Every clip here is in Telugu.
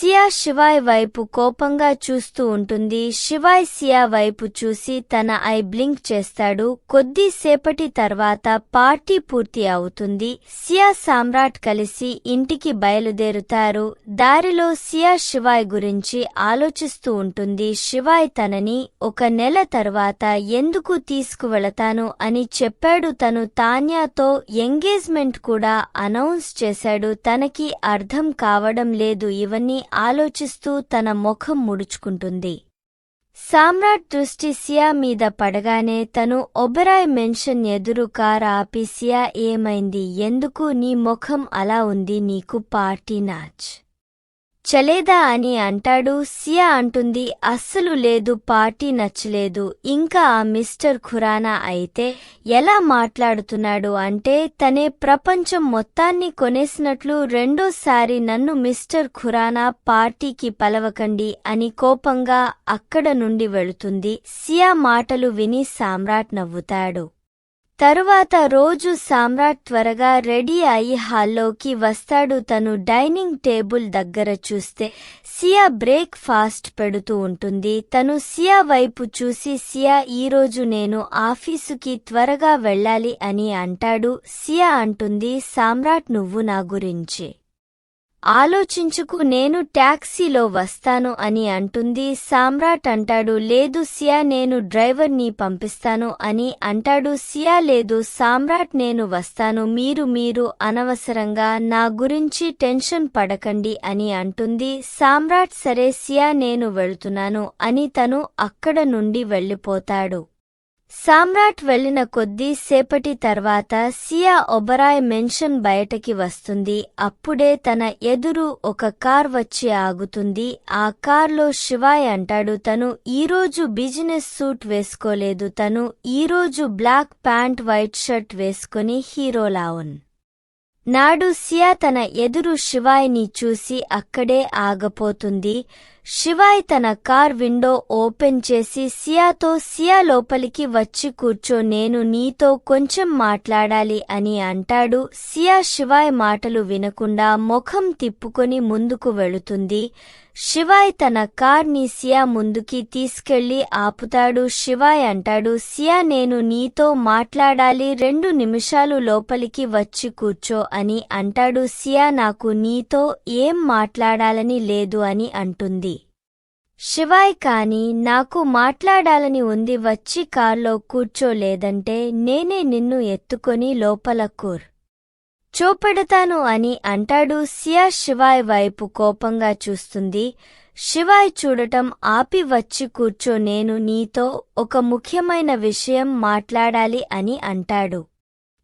సియా శివాయ్ వైపు కోపంగా చూస్తూ ఉంటుంది. శివాయ్ సియా వైపు చూసి తన ఐ బ్లింక్ చేస్తాడు. కొద్దిసేపటి తర్వాత పార్టీ పూర్తి అవుతుంది. సియా సామ్రాట్ కలిసి ఇంటికి బయలుదేరుతారు. దారిలో సియా శివాయ్ గురించి ఆలోచిస్తూ ఉంటుంది. శివాయ్ తనని ఒక నెల తర్వాత ఎందుకు తీసుకువెళతాను అని చెప్పాడు. తను తాన్యాతో ఎంగేజ్మెంట్ కూడా అనౌన్స్ చేశాడు. తనకి అర్థం కావడం లేదు. ఇవన్నీ ఆలోచిస్తూ తన ముఖం ముడుచుకుంటుంది. సామ్రాట్ దృష్టి సియా మీద పడగానే తను ఒబెరాయ్ మెన్షన్ ఎదురు కార్ ఆపి సియా ఏమైంది? ఎందుకు నీ ముఖం అలా ఉంది? నీకు పార్టీ నాచ్. చలేదా అని అంటాడు. సియా అంటుంది అస్సలు లేదు పార్టీ నచ్చలేదు. ఇంకా ఆ మిస్టర్ ఖురానా అయితే ఎలా మాట్లాడుతున్నాడు అంటే తనే ప్రపంచం మొత్తాన్ని కొనేసినట్లు రెండోసారి నన్ను మిస్టర్ ఖురానా పార్టీకి పలవకండి అని కోపంగా అక్కడ నుండి వెళుతుంది. సియా మాటలు విని సామ్రాట్ నవ్వుతాడు. తరువాత రోజు సామ్రాట్ త్వరగా రెడీ అయి హాల్లోకి వస్తాడు. తను డైనింగ్ టేబుల్ దగ్గర చూస్తే సియా బ్రేక్ ఫాస్ట్ పెడుతూ ఉంటుంది. తను సియా వైపు చూసి సియా ఈరోజు నేను ఆఫీసుకి త్వరగా వెళ్ళాలి అని అంటాడు. సియా అంటుంది సామ్రాట్ నువ్వు నా గురించి ఆలోచించుకు నేను ట్యాక్సీలో వస్తాను అని అంటుంది సామ్రాట్ అంటాడు లేదు సియా నేను డ్రైవర్ని పంపిస్తాను అని అంటాడు సియా లేదు సామ్రాట్ నేను వస్తాను మీరు మీరు అనవసరంగా నా గురించి టెన్షన్ పడకండి అని అంటుంది సామ్రాట్ సరే సియా నేను వెళ్తున్నాను అని తను అక్కడ నుండి వెళ్ళిపోతాడు. సామ్రాట్ వెళ్ళిన కొద్దీ సేపటి తర్వాత సియా ఒబరాయ్ మెన్షన్ బయటకి వస్తుంది. అప్పుడే తన ఎదురు ఒక కార్ వచ్చి ఆగుతుంది. ఆ కార్లో శివాయ్ అంటాడు తను ఈరోజు బిజినెస్ సూట్ వేసుకోలేదు. తను ఈరోజు బ్లాక్ ప్యాంట్ వైట్ షర్ట్ వేసుకుని హీరోలా ఉన్ నాడు సియా తన ఎదురు శివాయ్ని చూసి అక్కడే ఆగపోతుంది. శివాయ్ తన కార్ విండో ఓపెన్ చేసి సియాతో సియా లోపలికి వచ్చి కూర్చో నేను నీతో కొంచెం మాట్లాడాలి అని అంటాడు. సియా శివాయ్ మాటలు వినకుండా ముఖం తిప్పుకొని ముందుకు వెళుతుంది. శివాయ్ తన కార్ని సియా ముందుకి తీసుకెళ్ళి ఆపుతాడు. శివాయ్ అంటాడు సియా నేను నీతో మాట్లాడాలి రెండు నిమిషాలు లోపలికి వచ్చి కూర్చో అని అంటాడు. సియా నాకు నీతో ఏం మాట్లాడాలని లేదు అని అంటుంది. శివాయ్ కాని నాకు మాట్లాడాలని ఉంది వచ్చి కార్లో కూర్చోలేదంటే నేనే నిన్ను ఎత్తుకొని లోపల కూర్. చూపెడతాను అని అంటాడు. సియా శివాయ్ వైపు కోపంగా చూస్తుంది. శివాయ్ చూడటం ఆపి వచ్చి కూర్చో నేను నీతో ఒక ముఖ్యమైన విషయం మాట్లాడాలి అని అంటాడు.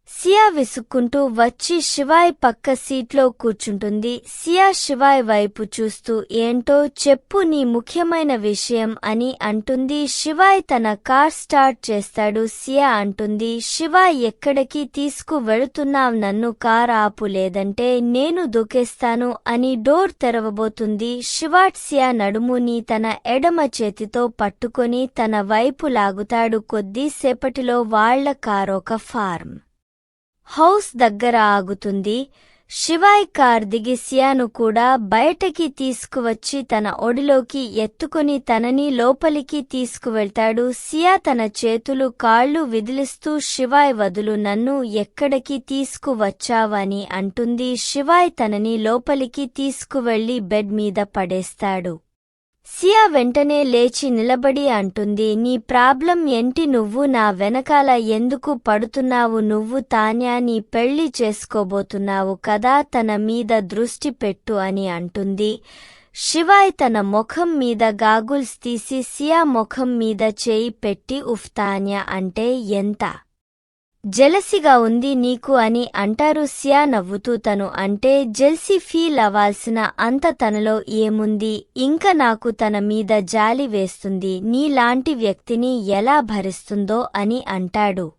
సియా విసుక్కుంటూ వచ్చి శివాయ్ పక్క సీట్లో కూర్చుంటుంది. సియా శివాయ్ వైపు చూస్తూ ఏంటో చెప్పు నీ ముఖ్యమైన విషయం అని అంటుంది. శివాయ్ తన కార్ స్టార్ట్ చేస్తాడు. సియా అంటుంది శివాయ్ ఎక్కడికి తీసుకు వెళుతున్నావ్ నన్ను కార్ ఆపు లేదంటే నేను దూకేస్తాను అని డోర్ తెరవబోతుంది. శివాట్ సియా నడుముని తన ఎడమ చేతితో పట్టుకొని తన వైపు లాగుతాడు. కొద్దిసేపటిలో వాళ్ళ కారొక ఫార్మ్. హౌస్ దగ్గర ఆగుతుంది. శివాయ్ కార్ దిగి సియాను కూడా బయటకి తీసుకువచ్చి తన ఒడిలోకి ఎత్తుకుని తనని లోపలికి తీసుకువెళ్తాడు. సియా తన చేతులు కాళ్ళు విదిలిస్తూ శివాయ్ వదులు నన్ను ఎక్కడికి తీసుకువచ్చావని అంటుంది. శివాయ్ తనని లోపలికి తీసుకువెళ్ళి బెడ్ మీద పడేస్తాడు. సియా వెంటనే లేచి నిలబడి అంటుంది నీ ప్రాబ్లం ఏంటి నువ్వు? నా వెనకాల ఎందుకు పడుతున్నావు నువ్వు? తాన్యాని పెళ్ళి చేసుకోబోతున్నావు కదా తన మీద దృష్టి పెట్టు అని అంటుంది. శివాయ్ తన ముఖం మీద గాగుల్స్ తీసి సియా ముఖం మీద చేయి పెట్టి ఉఫ్తాన్యా అంటే ఎంత? జెలసిగా ఉంది నీకు అని అంటారు సియా నవ్వుతూ తను అంటే జెల్సీ ఫీల్ అవ్వాల్సిన అంత తనలో ఏముంది? ఇంక నాకు తన మీద జాలి వేస్తుంది. నీలాంటి వ్యక్తిని ఎలా భరిస్తుందో అని అంటాడు.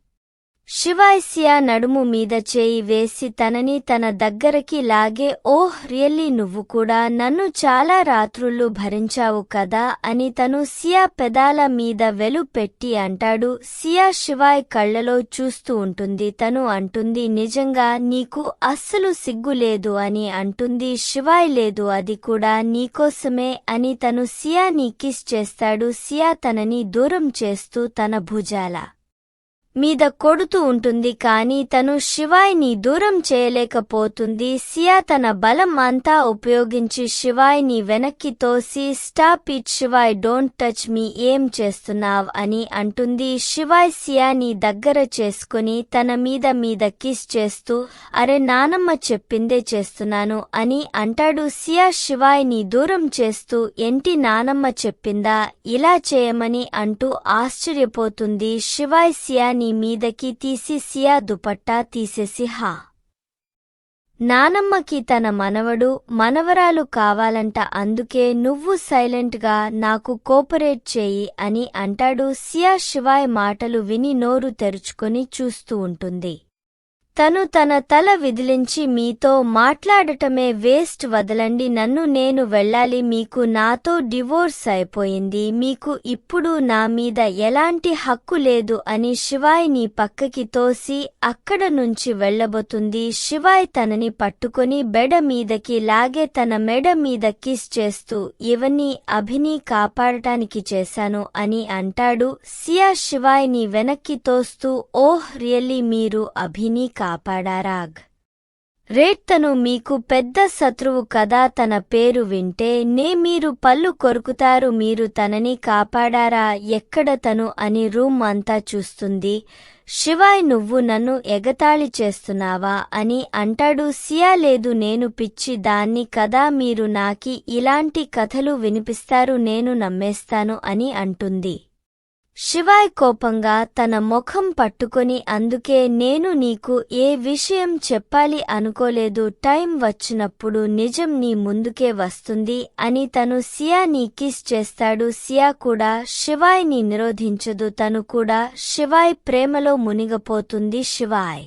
శివాయ్ సియా నడుము మీద చేయి వేసి తనని తన దగ్గరకి లాగే ఓహ్ రియల్లీ నువ్వు కూడా నన్ను చాలా రాత్రుళ్ళు భరించావు కదా అని తను సియా పెదాల మీద వెలు పెట్టి అంటాడు సియా శివాయ్ కళ్ళలో చూస్తూ ఉంటుంది తను అంటుంది నిజంగా నీకు అస్సలు సిగ్గులేదు అని అంటుంది శివాయ్ లేదు అది కూడా నీకోసమే అని తను సియాని కిస్ చేస్తాడు సియా తనని దూరం చేస్తూ తన భుజాల మీద కొడుతూ ఉంటుంది కాని తను శివాయ్ని దూరం చేయలేకపోతుంది. సియా తన బలం అంతా ఉపయోగించి శివాయిని వెనక్కి తోసి stop it Shivaay don't touch me ఏం చేస్తున్నావ్? అని అంటుంది. శివాయ్ సియాని దగ్గర చేసుకుని తన మీద మీద కిస్ చేస్తూ అరే నానమ్మ చెప్పిందే చేస్తున్నాను అని అంటాడు. సియా శివాయ్ని దూరం చేస్తూ ఎంటి నానమ్మ చెప్పిందా? ఇలా చేయమని అంటూ ఆశ్చర్యపోతుంది. శివాయ్ సియాని నీ మీదకి తీసి సియా దుపట్టా తీసేసి హా. నానమ్మకి తన మనవడు మనవరాలు కావాలంట అందుకే నువ్వు సైలెంట్గా నాకు కోపరేట్ చేయి అని అంటాడు. సియా శివాయ్ మాటలు విని నోరు తెరుచుకొని చూస్తూ ఉంటుంది. తను తన తల విదిలించి మీతో మాట్లాడటమే వేస్ట్ వదలండి. నన్ను నేను వెళ్ళాలి. మీకు నాతో డివోర్స్ అయిపోయింది. మీకు ఇప్పుడు నా మీద ఎలాంటి హక్కు లేదు అని శివాయ్ నీ పక్కకి తోసి అక్కడ నుంచి వెళ్ళబోతుంది. శివాయ్ తనని పట్టుకొని బెడ మీదకి లాగే తన మెడ మీద కిస్ చేస్తూ ఇవన్నీ అభిని కాపాడటానికి చేశాను అని అంటాడు. సియా శివాయ్ని వెనక్కి తోస్తూ ఓహ్ రియల్లీ మీరు అభిని కాపాడారాగ్. రేట్ తను మీకు పెద్ద శత్రువు కదా తన పేరు వింటే నే మీరు పళ్ళు కొరుకుతారు మీరు తనని కాపాడారా ఎక్కడ తను అని రూమ్ అంతా చూస్తుంది. శివాయ్ నువ్వు నన్ను ఎగతాళి చేస్తున్నావా అని అంటాడు. సియా లేదు నేను పిచ్చి దాన్ని కదా మీరు నాకి ఇలాంటి కథలు వినిపిస్తారు నేను నమ్మేస్తాను అని అంటుంది. శివాయ్ కోపంగా తన ముఖం పట్టుకొని అందుకే నేను నీకు ఏ విషయం చెప్పాలి అనుకోలేదు టైం వచ్చినప్పుడు నిజం నీ ముందుకే వస్తుంది అని తను సియాని కిస్ చేస్తాడు. సియా కూడా శివాయ్ని నిరోధించదు తను కూడా శివాయ్ ప్రేమలో మునిగపోతుంది. శివాయ్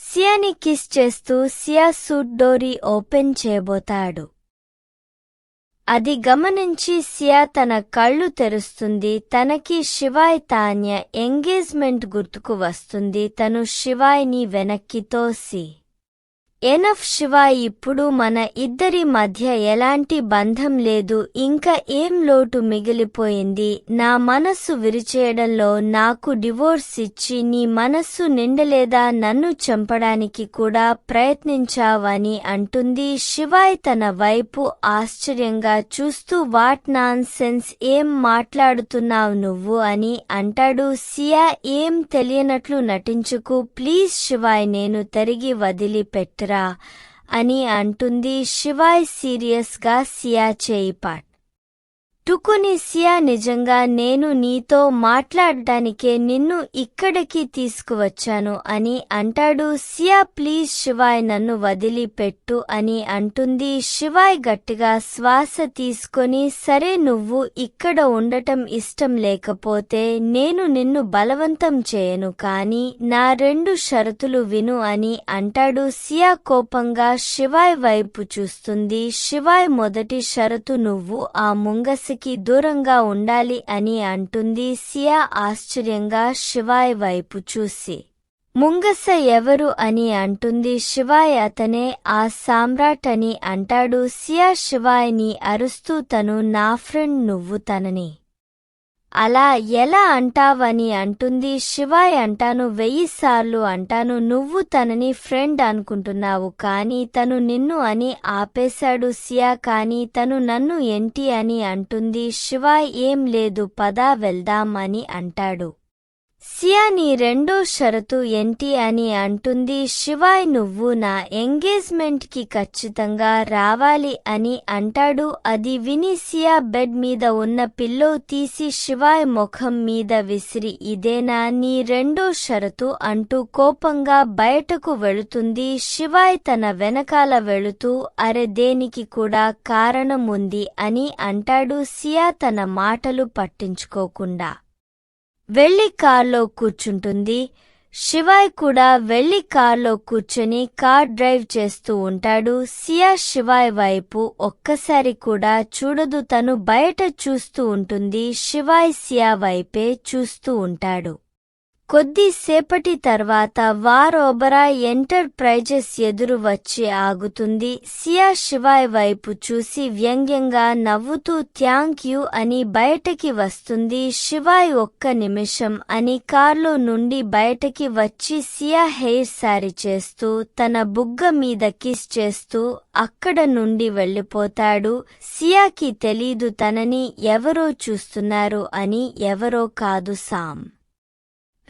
సియాని కిస్ చేస్తూ సియా సూట్ డోరీ ఓపెన్ చేయబోతాడు. అది గమనించి సియా తన కళ్ళు తెరుస్తుంది. తనకి శివాయ్ తాన్య ఎంగేజ్మెంట్ గుర్తుకు వస్తుంది. తను శివాయ్ని వెనక్కి తోసి. ఎనఫ్ శివాయ్ ఇప్పుడు మన ఇద్దరి మధ్య ఎలాంటి బంధం లేదు ఇంకా ఏం లోటు మిగిలిపోయింది? నా మనస్సు విరిచేయడంలో నాకు డివోర్స్ ఇచ్చి నీ మనస్సు నిండలేదా నన్ను చంపడానికి కూడా ప్రయత్నించావని అంటుంది శివాయ్ తన వైపు ఆశ్చర్యంగా చూస్తూ వాట్ నాన్ సెన్స్ ఏం మాట్లాడుతున్నావు నువ్వు? అని అంటాడు సియా. ఏం తెలియనట్లు నటించుకు ప్లీజ్ శివాయ్ నేను తిరిగి వదిలిపెట్ట అని అంటుంది శివాయ్ సీరియస్గా సియా చేయి పాట్. టుకుని సియా నిజంగా నేను నీతో మాట్లాడటానికే నిన్ను ఇక్కడికి తీసుకువచ్చాను అని అంటాడు. సియా ప్లీజ్ శివాయ్ నన్ను వదిలిపెట్టు అని అంటుంది. శివాయ్ గట్టిగా శ్వాస తీసుకొని సరే నువ్వు ఇక్కడ ఉండటం ఇష్టం లేకపోతే నేను నిన్ను బలవంతం చేయను కాని నా రెండు షరతులు విను అని అంటాడు. సియా కోపంగా శివాయ్ వైపు చూస్తుంది. శివాయ్ మొదటి షరతు నువ్వు ఆ ముంగసి కి దూరంగా ఉండాలి అని అంటుంది సియా ఆశ్చర్యంగా శివాయ్ వైపు చూసి. ముంగస ఎవరు అని అంటుంది శివాయ్ అతనే ఆ సామ్రాట్ అని అంటాడు సియా శివాయ్ని అరుస్తూ తను నా ఫ్రెండ్ నువ్వు తనని. అలా ఎలా అంటావని అంటుంది శివాయ్ అంటాను వెయ్యిసార్లు అంటాను నువ్వు తనని ఫ్రెండ్ అనుకుంటున్నావు కానీ తను నిన్ను అని ఆపేశాడు సియా కానీ తను నన్ను ఏంటి అని అంటుంది శివాయ్ ఏం లేదు పదా వెళ్దాం అని అంటాడు. సియా నీ రెండో షరతు ఏంటి అని అంటుంది శివాయ్ నువ్వు నా ఎంగేజ్మెంట్కి ఖచ్చితంగా రావాలి అని అంటాడు. అది విని సియా బెడ్ మీద ఉన్న పిల్లో తీసి శివాయ్ ముఖం మీద విసిరి ఇదేనా నీ రెండో షరతు? అంటూ కోపంగా బయటకు వెళుతుంది. శివాయ్ తన వెనకాల వెళుతూ అరే దేనికి కూడా కారణం ఉంది అని అంటాడు. సియా తన మాటలు పట్టించుకోకుండా. వెళ్ళి కార్లో కూర్చుంటుంది. శివాయ్ కూడా వెళ్ళి కార్లో కూర్చొని కార్ డ్రైవ్ చేస్తూ ఉంటాడు. సియా శివాయ్ వైపు ఒక్కసారి కూడా చూడదు. తను బయట చూస్తూ ఉంటుంది. శివాయ్ సియా వైపే చూస్తూ ఉంటాడు. కొద్దిసేపటి తర్వాత వార్ ఓబరా ఎంటర్ప్రైజెస్ ఎదురు వచ్చి ఆగుతుంది. సియా శివాయ్ వైపు చూసి వ్యంగ్యంగా నవ్వుతూ థ్యాంక్ యూ అని బయటకి వస్తుంది. శివాయ్ ఒక్క నిమిషం అని కార్లో నుండి బయటకి వచ్చి సియా హెయిర్ సారీ చేస్తూ తన బుగ్గ మీద కిస్ చేస్తూ అక్కడ నుండి వెళ్ళిపోతాడు. సియాకి తెలీదు తనని ఎవరో చూస్తున్నారు అని ఎవరో కాదు సామ్.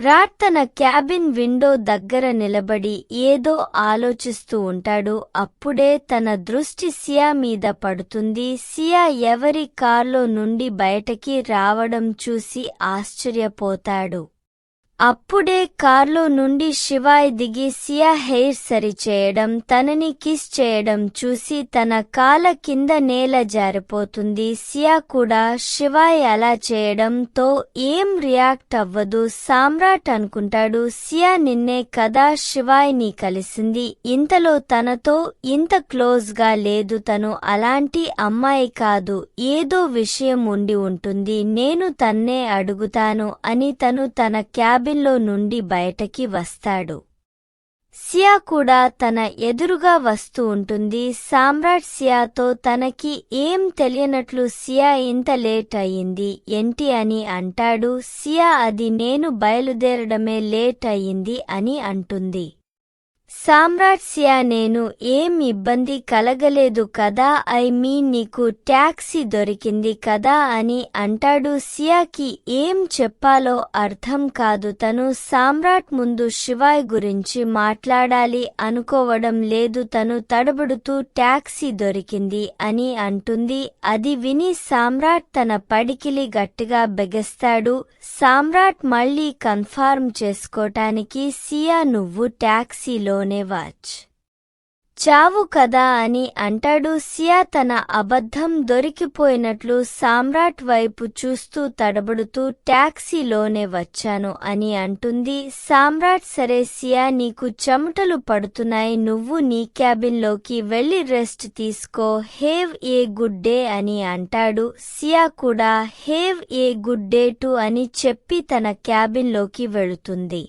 రాట్ తన క్యాబిన్ విండో దగ్గర నిలబడి ఏదో ఆలోచిస్తూ ఉంటాడు. అప్పుడే తన దృష్టి సియా మీద పడుతుంది. సియా ఎవరి కార్లో నుండి బయటకి రావడం చూసి ఆశ్చర్యపోతాడు. అప్పుడే కార్లో నుండి శివాయ్ దిగి సియా హెయిర్ సరిచేయడం తనని కిస్ చేయడం చూసి తన కాల కింద నేల జారిపోతుంది. సియా కూడా శివాయ్ అలా చేయడంతో ఏం రియాక్ట్ అవ్వదు సామ్రాట్ అనుకుంటాడు. సియా నిన్నే కదా శివాయ్ని కలిసింది. ఇంతలో తనతో ఇంత క్లోజ్గా లేదు. తను అలాంటి అమ్మాయి కాదు. ఏదో విషయం ఉండి ఉంటుంది. నేను తన్నే అడుగుతాను అని తను తన క్యాబ్ క్యాబిన్లో నుండి బయటకి వస్తాడు. సియా కూడా తన ఎదురుగా వస్తూ ఉంటుంది. సామ్రాట్ సియాతో తనకి ఏం తెలియనట్లు సియా ఇంత లేట్ అయింది ఏంటి అని అంటాడు. సియా అది నేను బయలుదేరడమే లేట్ అయింది అని అంటుంది. సామ్రాట్ సియా నేను ఏం ఇబ్బంది కలగలేదు కదా? ఐ మీన్ నీకు ట్యాక్సీ దొరికింది కదా అని అంటాడు సియాకి. ఏం చెప్పాలో అర్థం కాదు. తను సామ్రాట్ ముందు శివాయ్ గురించి మాట్లాడాలి అనుకోవడం లేదు. తను తడబడుతూ ట్యాక్సీ దొరికింది అని అంటుంది. అది విని సామ్రాట్ తన పడికిలి గట్టిగా బెగస్తాడు. సామ్రాట్ మళ్ళీ కన్ఫర్మ్ చేసుకోటానికి సియా నువ్వు ట్యాక్సీలో ట్యాక్సీలోనే వాచ్ చావు కదా అని అంటాడు సియా తన అబద్ధం దొరికిపోయినట్లు సామ్రాట్ వైపు చూస్తూ తడబడుతూ ట్యాక్సీలోనే వచ్చాను అని అంటుంది సామ్రాట్. సరే సియా నీకు చెమటలు పడుతున్నాయి నువ్వు నీ క్యాబిన్లోకి వెళ్ళి రెస్ట్ తీసుకో హేవ్ ఏ గుడ్ డే అని అంటాడు సియా కూడా. Have a good day too అని చెప్పి తన క్యాబిన్లోకి వెళుతుంది.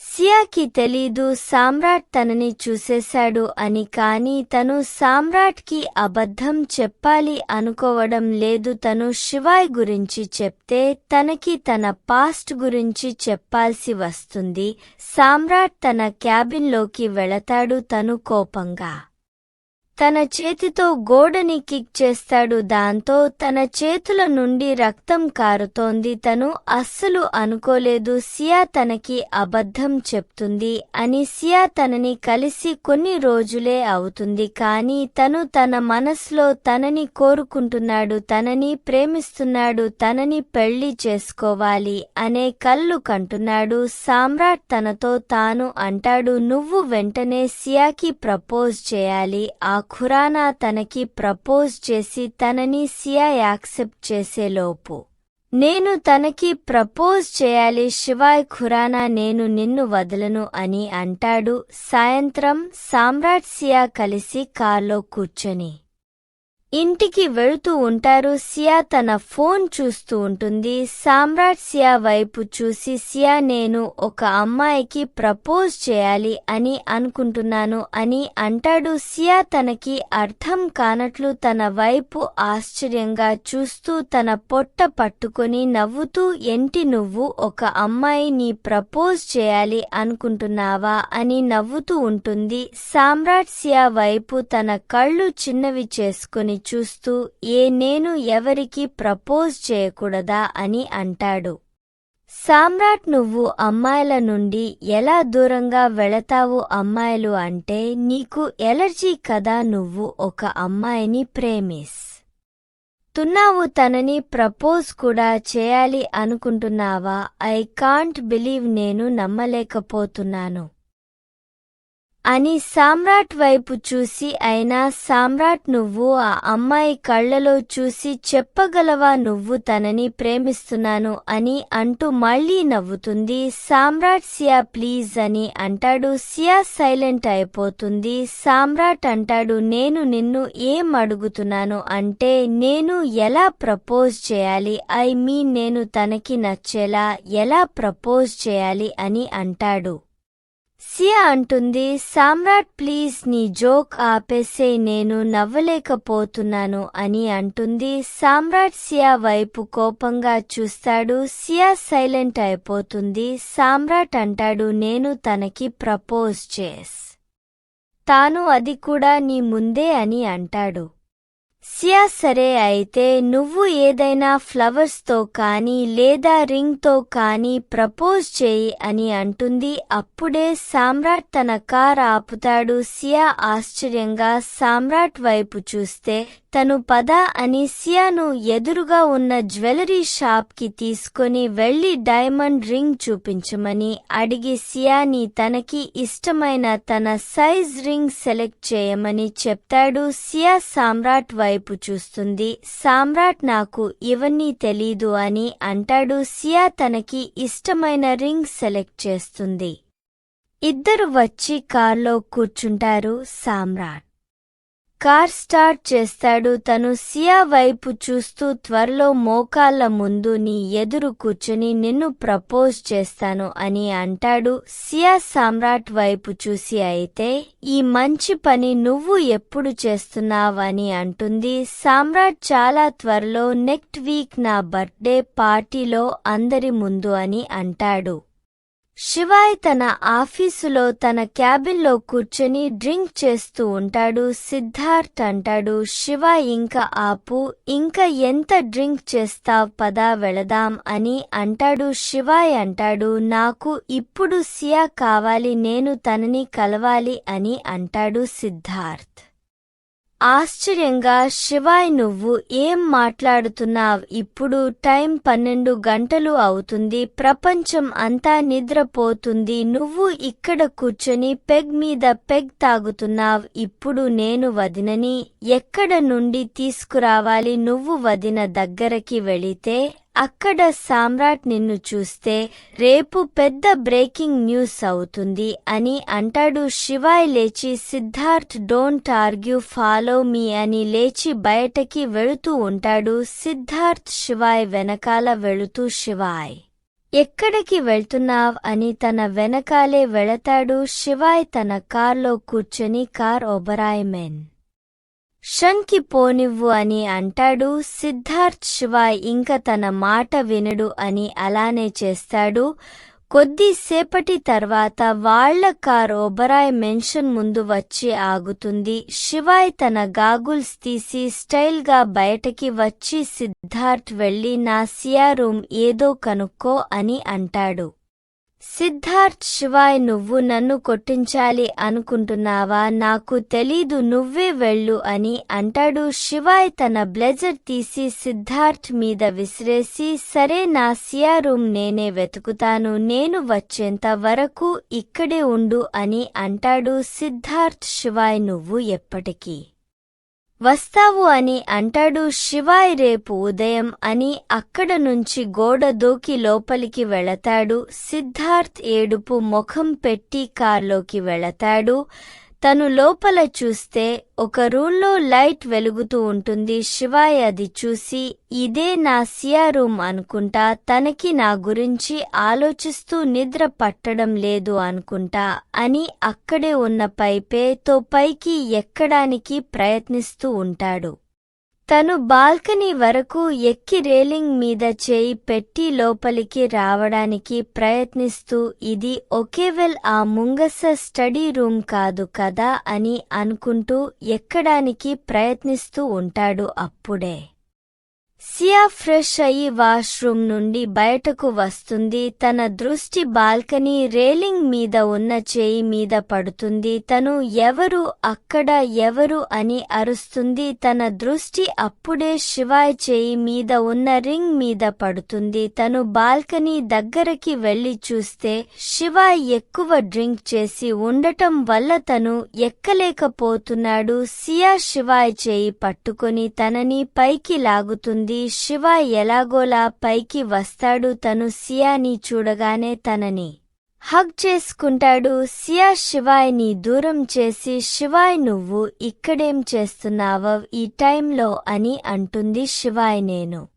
సియాకి తెలీదు సామ్రాట్ తనని చూసేశాడు అని కాని తను సామ్రాట్కి అబద్ధం చెప్పాలి అనుకోవడం లేదు. తను శివాయ్ గురించి చెప్తే తనకి తన పాస్ట్ గురించి చెప్పాల్సి వస్తుంది. సామ్రాట్ తన క్యాబిన్లోకి వెళతాడు తను కోపంగా. తన చేతితో గోడని కిక్ చేస్తాడు. దాంతో తన చేతుల నుండి రక్తం కారుతోంది. తను అస్సలు అనుకోలేదు. సియా తనకి అబద్ధం చెప్తుంది అని సియా తనని కలిసి కొన్ని రోజులే అవుతుంది. కాని తను తన మనసులో తనని కోరుకుంటున్నాడు. తనని ప్రేమిస్తున్నాడు. తనని పెళ్ళి చేసుకోవాలి అనే కళ్ళు కంటున్నాడు. సామ్రాట్ తనతో తాను అంటాడు నువ్వు వెంటనే సియాకి ప్రపోజ్ చేయాలి. ఆ ఖురానా తనకి ప్రపోజ్ చేసి తనని సియా యాక్సెప్ట్ చేసేలోపు నేను తనకి ప్రపోజ్ చేయాలి శివాయ్ ఖురానా నేను నిన్ను వదలను అని అంటాడు. సాయంత్రం సామ్రాట్ సియా కలిసి కార్లో కూర్చొని. ఇంటికి వెళుతూ ఉంటారు. సియా తన ఫోన్ చూస్తూ ఉంటుంది. సామ్రాట్ సియా వైపు చూసి సియా నేను ఒక అమ్మాయికి ప్రపోజ్ చేయాలి అని అనుకుంటున్నాను అని అంటాడు. సియా తనకి అర్థం కానట్లు తన వైపు ఆశ్చర్యంగా చూస్తూ తన పొట్ట పట్టుకొని నవ్వుతూ ఎంటి నువ్వు ఒక అమ్మాయి నీ ప్రపోజ్ చేయాలి అనుకుంటున్నావా? అని నవ్వుతూ ఉంటుంది. సామ్రాట్ సియా వైపు తన కళ్ళు చిన్నవి చేసుకుని చూస్తూ ఏ నేను ఎవరికి ప్రపోజ్ చేయకూడదా? అని అంటాడు. సామ్రాట్ నువ్వు అమ్మాయిల నుండి ఎలా దూరంగా వెళతావు అమ్మాయిలు అంటే నీకు ఎలర్జీ కదా నువ్వు ఒక అమ్మాయిని ప్రేమిస్. తున్నావు తనని ప్రపోజ్ కూడా చేయాలి అనుకుంటున్నావా? ఐ కాంట్ బిలీవ్ నేను నమ్మలేకపోతున్నాను. అని సామ్రాట్ వైపు చూసి అయినా సామ్రాట్ నువ్వు ఆ అమ్మాయి కళ్ళలో చూసి చెప్పగలవా నువ్వు తనని ప్రేమిస్తున్నాను అని అంటూ మళ్ళీ నవ్వుతుంది. సామ్రాట్ సియా ప్లీజ్ అని అంటాడు. సియా సైలెంట్ అయిపోతుంది. సామ్రాట్ అంటాడు నేను నిన్ను ఏం అడుగుతున్నాను అంటే నేను ఎలా ప్రపోజ్ చేయాలి? ఐ మీన్ నేను తనకి నచ్చేలా ఎలా ప్రపోజ్ చేయాలి? అని అంటాడు. సియా అంటుంది సామ్రాట్ ప్లీజ్ నీ జోక్ ఆపేసే నేను నవ్వలేకపోతున్నాను అని అంటుంది. సామ్రాట్ సియా వైపు కోపంగా చూస్తాడు. సియా సైలెంట్ అయిపోతుంది. సామ్రాట్ అంటాడు నేను తనకి ప్రపోజ్ చేస్. తాను అది కూడా నీ ముందే అని అంటాడు. సియా సరే అయితే నువ్వు ఏదైనా ఫ్లవర్స్తో కానీ లేదా రింగ్తో కానీ ప్రపోజ్ చేయి అని అంటుంది. అప్పుడే సామ్రాట్ తన కార్ ఆపుతాడు. సియా ఆశ్చర్యంగా సామ్రాట్ వైపు చూస్తే తను పద అని సియాను ఎదురుగా ఉన్న జ్యువెలరీ షాప్కి తీసుకొని వెళ్ళి డైమండ్ రింగ్ చూపించమని అడిగి సియాని తనకి ఇష్టమైన తన సైజ్ రింగ్ సెలెక్ట్ చేయమని చెప్తాడు. సియా సామ్రాట్ వైపు చూస్తుంది. సామ్రాట్ నాకు ఇవన్నీ తెలీదు అని అంటాడు. సియా తనకి ఇష్టమైన రింగ్ సెలెక్ట్ చేస్తుంది. ఇద్దరు వచ్చి కార్లో కూర్చుంటారు సామ్రాట్. కార్ స్టార్ట్ చేస్తాడు. తను సియా వైపు చూస్తూ త్వరలో మోకాళ్ళ ముందు నీ ఎదురు కూర్చుని నిన్ను ప్రపోజ్ చేస్తాను అని అంటాడు. సియా సామ్రాట్ వైపు చూసి అయితే ఈ మంచి పని నువ్వు ఎప్పుడు చేస్తున్నావని అంటుంది. సామ్రాట్ చాలా త్వరలో నెక్స్ట్ వీక్ నా బర్త్డే పార్టీలో అందరి ముందు అని అంటాడు. శివాయ్ తన ఆఫీసులో తన క్యాబిన్లో కూర్చొని డ్రింక్ చేస్తూ ఉంటాడు సిద్ధార్థ్ అంటాడు. శివ ఇంకా ఆపు ఇంకా ఎంత డ్రింక్ చేస్తావ్? పదా వెళదాం అని అంటాడు. శివాయ్ అంటాడు నాకు ఇప్పుడు సియా కావాలి నేను తనని కలవాలి అని అంటాడు సిద్ధార్థ్. ఆశ్చర్యంగా శివాయ్ నువ్వు ఏం మాట్లాడుతున్నావ్? ఇప్పుడు టైం పన్నెండు గంటలు అవుతుంది. ప్రపంచం అంతా నిద్రపోతుంది. నువ్వు ఇక్కడ కూర్చొని పెగ్ మీద పెగ్ తాగుతున్నావ్. ఇప్పుడు నేను వదినని ఎక్కడ నుండి తీసుకురావాలి? నువ్వు వదిన దగ్గరకి వెళితే అక్కడ సామ్రాట్ నిన్ను చూస్తే రేపు పెద్ద బ్రేకింగ్ న్యూస్ అవుతుంది అని అంటాడు శివాయ్ లేచి Siddharth don't argue follow me అని లేచి బయటకి వెళుతూ ఉంటాడు సిద్ధార్థ్ శివాయ్ వెనకాల వెళుతూ శివాయ్. ఎక్కడికి వెళ్తున్నావ్? అని తన వెనకాలే వెళతాడు శివాయ్ తన కార్లో కూర్చొని కార్ ఒబరాయ్ మెన్. షన్కి పోనివ్వు అని అంటాడు సిద్ధార్థ్ శివాయ్ ఇంక తన మాట వినడు అని అలానే చేస్తాడు. కొద్దిసేపటి తర్వాత వాళ్ళ కార్ ఓబరాయ్ మెన్షన్ ముందు వచ్చి ఆగుతుంది. శివాయ్ తన గాగుల్స్ తీసి స్టైల్గా బయటకి వచ్చి సిద్ధార్థ్ వెళ్ళి నా సియా రూమ్ ఏదో కనుక్కో అని అంటాడు. సిద్ధార్థ్ శివాయ్ నువ్వు నన్ను కొట్టించాలి అనుకుంటున్నావా? నాకు తెలీదు నువ్వే వెళ్ళు అని అంటాడు శివాయ్. తన బ్లెజర్ తీసి సిద్ధార్థ్ మీద విసిరేసి సరే నా సియా రూమ్ నేనే వెతుకుతాను నేను వచ్చేంత వరకు ఇక్కడే ఉండు అని అంటాడు సిద్ధార్థ్ శివాయ్. నువ్వు ఎప్పటికీ వస్తావు అని అంటాడు శివాయ్ రేపు ఉదయం అని అక్కడ నుంచి గోడ దూకి లోపలికి వెళతాడు. సిద్ధార్థ్ ఏడుపు ముఖం పెట్టి కార్లోకి వెళతాడు. తను లోపల చూస్తే ఒక రూంలో లైట్ వెలుగుతూ ఉంటుంది. శివాయ్ అది చూసి ఇదే నా సియా రూమ్ అనుకుంటా. తనకి నా గురించి ఆలోచిస్తూ నిద్ర పట్టడం లేదు అనుకుంటా అని అక్కడే ఉన్న పైపేతో పైకి ఎక్కడానికి ప్రయత్నిస్తూ ఉంటాడు. తను బాల్కనీ వరకు ఎక్కి రేలింగ్ మీద చేయి పెట్టి లోపలికి రావడానికి ప్రయత్నిస్తూ ఇది ఒకేవెల్ ఆ ముంగస స్టడీ రూమ్ కాదు కదా అని అనుకుంటూ ఎక్కడానికి ప్రయత్నిస్తూ ఉంటాడు అప్పుడే. సియా ఫ్రెష్ అయి వాష్రూమ్ నుండి బయటకు వస్తుంది. తన దృష్టి బాల్కనీ రేలింగ్ మీద ఉన్న చేయి మీద పడుతుంది. తను ఎవరు అక్కడ ఎవరు అని అరుస్తుంది. తన దృష్టి అప్పుడే శివాయ్ చేయి మీద ఉన్న రింగ్ మీద పడుతుంది. తను బాల్కనీ దగ్గరకి వెళ్ళి చూస్తే శివాయ్ ఎక్కువ డ్రింక్ చేసి ఉండటం వల్ల తను ఎక్కలేకపోతున్నాడు. సియా శివాయ్ చేయి పట్టుకొని తనని పైకి లాగుతుంది. శివాయ్ ఎలాగోలా పైకి వస్తాడు తను సియాని చూడగానే తనని హగ్ చేసుకుంటాడు. సియా శివాయ్ని దూరం చేసి శివాయ్ నువ్వు ఇక్కడేం చేస్తున్నావో ఈ టైంలో అని అంటుంది శివాయ్ నేను.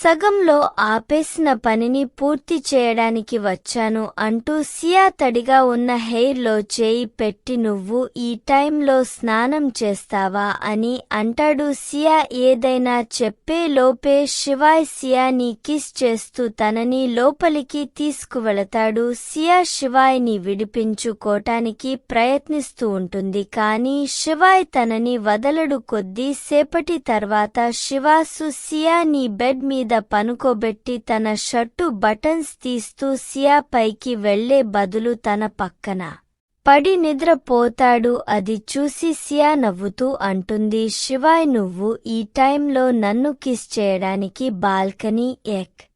సగంలో ఆపేసిన పనిని పూర్తి చేయడానికి వచ్చాను అంటూ సియా తడిగా ఉన్న హెయిర్లో చేయి పెట్టి నువ్వు ఈ టైంలో స్నానం చేస్తావా అని అంటాడు సియా ఏదైనా చెప్పే లోపే శివాయ్ సియాని కిస్ చేస్తూ తనని లోపలికి తీసుకువెళతాడు. సియా శివాయ్ని విడిపించుకోటానికి ప్రయత్నిస్తూ ఉంటుంది కానీ శివాయ్ తనని వదలడు కొద్దీ సేపటి తర్వాత శివాసు సియాని బెడ్ మీద పనుకోబెట్టి తన షర్టు బటన్స్ తీస్తూ సియా పైకి వెళ్ళే బదులు తన పక్కన పడి నిద్రపోతాడు. అది చూసి సియా నవ్వుతూ అంటుంది శివాయ్ నువ్వు ఈ టైంలో నన్ను కిస్ చేయడానికి బాల్కనీ ఎక్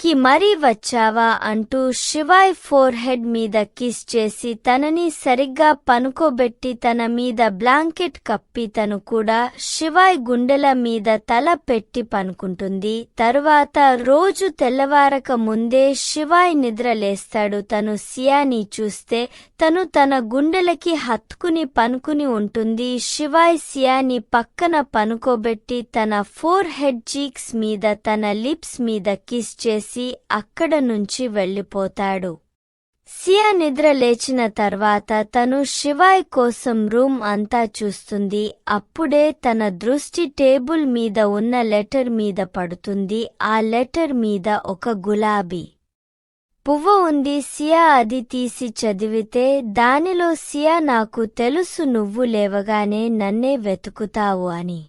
కి మరీ వచ్చావా అంటూ శివాయ్ ఫోర్ హెడ్ మీద కిస్ చేసి తనని సరిగ్గా పనుకోబెట్టి తన మీద బ్లాంకెట్ కప్పి తను కూడా శివాయ్ గుండెల మీద తల పెట్టి పనుకుంటుంది. తరువాత రోజు తెల్లవారక ముందే శివాయ్ నిద్రలేస్తాడు తను సియాని చూస్తే తను తన గుండెలకి హత్తుకుని పనుకుని ఉంటుంది. శివాయ్ సియాని పక్కన పనుకోబెట్టి తన ఫోర్ హెడ్ చీక్స్ మీద తన లిప్స్ మీద కిస్ చేసి అక్కడ నుంచి వెళ్ళిపోతాడు. సియా నిద్ర లేచిన తర్వాత తను శివాయ్ కోసం రూమ్ అంతా చూస్తుంది. అప్పుడే తన దృష్టి టేబుల్ మీద ఉన్న లెటర్ మీద పడుతుంది. ఆ లెటర్ మీద ఒక గులాబీ పువ్వు ఉంది. సియా అది తీసి చదివితే దానిలో సియా నాకు తెలుసు నువ్వు లేవగానే నన్నే వెతుకుతావు అని.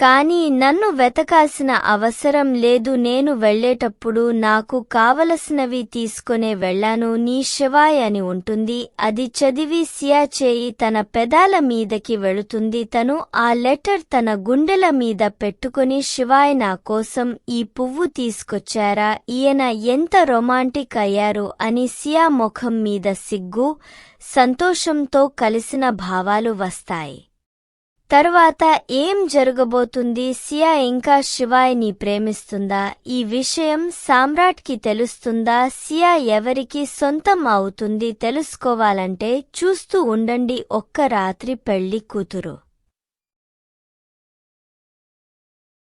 కానీ నన్ను వెతకాల్సిన అవసరం లేదు. నేను వెళ్ళేటప్పుడు నాకు కావలసినవి తీసుకునే వెళ్ళాను. నీ శివాయ్ అని ఉంటుంది. అది చదివి సియా చేయి తన పెదాల మీదకి వెళుతుంది. తను ఆ లెటర్ తన గుండెల మీద పెట్టుకుని శివాయ్ నా కోసం ఈ పువ్వు తీసుకొచ్చారా? ఈయన ఎంత రొమాంటిక్ అయ్యారు అని సియా ముఖం మీద సిగ్గు సంతోషంతో కలిసిన భావాలు వస్తాయి. తరువాత ఏం జరగబోతుంది? సియా ఇంకా శివాయిని ప్రేమిస్తుందా? ఈ విషయం సామ్రాట్కి తెలుస్తుందా? సియా ఎవరికి సొంతం అవుతుంది? తెలుసుకోవాలంటే చూస్తూ ఉండండి ఒక్క రాత్రి పెళ్ళి కూతురు.